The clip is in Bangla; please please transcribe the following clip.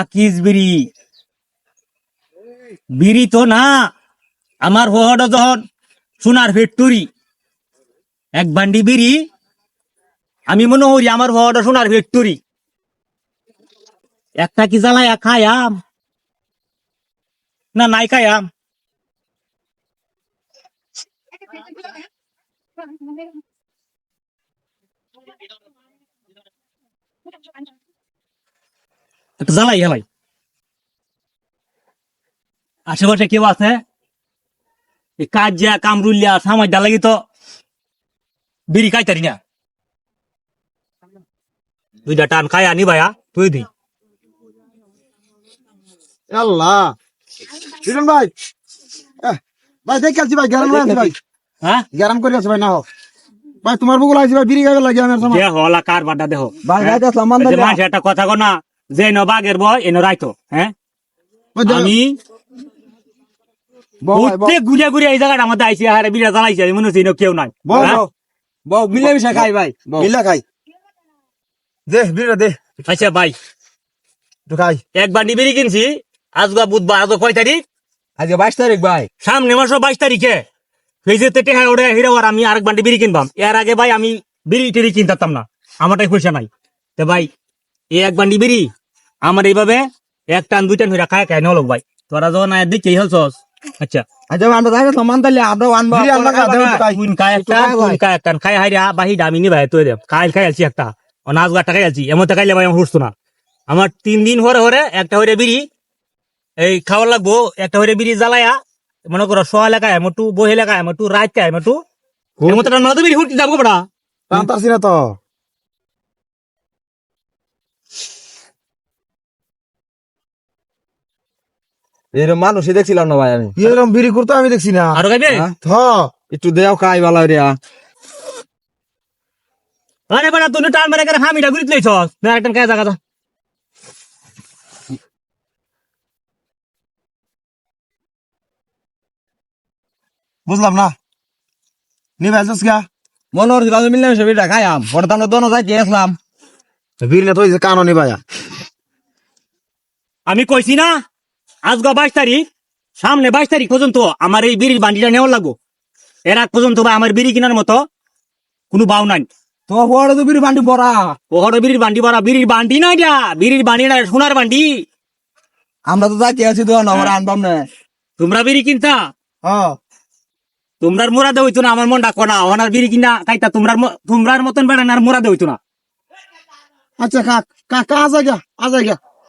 আকিস বিড়ি। বিড়ি তো না, আমার হহড যখন সোনার ফ্যাক্টরি, এক বান্ডি বিড়ি, আমি মনে করি আমার হহড সোনার ফ্যাক্টরি। একটা কি জ্বালায় খায়াম? না, নাই খায়াম। একটা জ্বালাই হেলাই আশেপাশে কেউ আছে? কাজিয়া কামরুলিয়া সামাজ লাগি তো বিড়ি খাইতারি না। দুইটা টান খাই আনি ভাইয়া তুই দি আল্লাহ। বিরন ভাই? ভাই দেখে আছি ভাই গ্যারাম করে আছি ভাই। হ্যাঁ? গ্যারাম করে আছি ভাই না হোক ভাই তোমার বুকুল আছি ভাই বিড়ি খাবে লাগে আমার সময়। দেহ হলা কার বাড্ডা দেহ? ভাই গাইতে আসলাম মান একটা কথা কো না যে ন বাগের বয় এনে রাইতো হ্যাঁ? আমি প্রত্যেক ঘুরে ঘুরে এই জায়গাটা আমাদের আইসি হারে বিড়া জ্বালাইছি আমি মনে হচ্ছে কেউ নাই। হ্যাঁ? বউ। মিলেমিশে খাই ভাই মিলে খাই। দে বিড়ি দে। আচ্ছা ভাই। একটু খাই। এক বান্ডি বিড়ি কিনছি আজগা বুধবার আজকে কয় তারিখ? আজকে বাইশ তারিখ ভাই। সামনে মাসও বাইশ তারিখে। ফেজেতে টেহা ওড়ে হিরে আর আমি আরেক বান্ডি বিড়ি কিনবাম। এর আগে ভাই আমি বিড়ি টিড়ি কিনতাম না। আমারটাই পয়সা নাই। তো ভাই এই এক বান্ডি বিড়ি আমার এইভাবে এক টান দুই টান হইরা খায় খায় নলক ভাই তোরা যখন আয় দেখছি হলছস আচ্ছা আচ্ছা আমরা না মান আমরা খাই কুন খায় একটা খায় ভাই। কুন খায় একটা খায় হাইরা বাহি দামি নি ভাই তুই দে খাইল খাই একটা অনাজ এমন ভাই আমার হুসতো না আমার তিন দিন হরে হরে একটা হরে বিড়ি এই খাওয়ার লাগবো একটা হরে বিড়ি জ্বালায়া মনে করো সোয়া এলাকায় মটু বই এলাকায় মটু রাত কায় মটু এমন তো নদী বিড়ি হুটি যাব বড়া না তো এরকম মানুষই দেখছিলাম না ভাই আমি। এরকম বিড়ি করতে আমি দেখছি না। আরও খাইবে? হ একটু দেও খাই ভালো রিয়া আরে বড়া তুই টান মেরে করে হামিটা ঘুরিত লইছস না একটা কায় জায়গা যা। বুঝলাম না। নি ভাই যাস গা মনে হচ্ছিল আমি মিললাম বিটা খাইয়াম। পরে তো দোনো যাইতে আসলাম। বিড়ি না তো কানো নি ভাইয়া। আমি কইছি না আজকে বাইশ তারিখ সামনে বাইশ তারিখ পর্যন্ত আমার এই বিড়ির বান্ডিটা নেওয়ার লাগবো। এর আগ পর্যন্ত ভাই আমার বিড়ি কেনার মতো কোনো বাউ নাই। বড় তো বান্ডি বিড়ির বান্ডি বড়া বিড়ির বান্ডি না এটা বিড়ির বান্ডি না সোনার বান্ডি। আমরা তো যাইতে আছি তো আমরা আনবাম না। তোমরা বিড়ি কিনতা? হ্যাঁ। তোমরার না আমার মন ডাকো না ওনার বিড়ি কিনা খাইতা তোমরার ম- তোমরার মতন বেড়ান আর মোরাদে হইতো না। আচ্ছা খা কা কা আজা গা আজা গা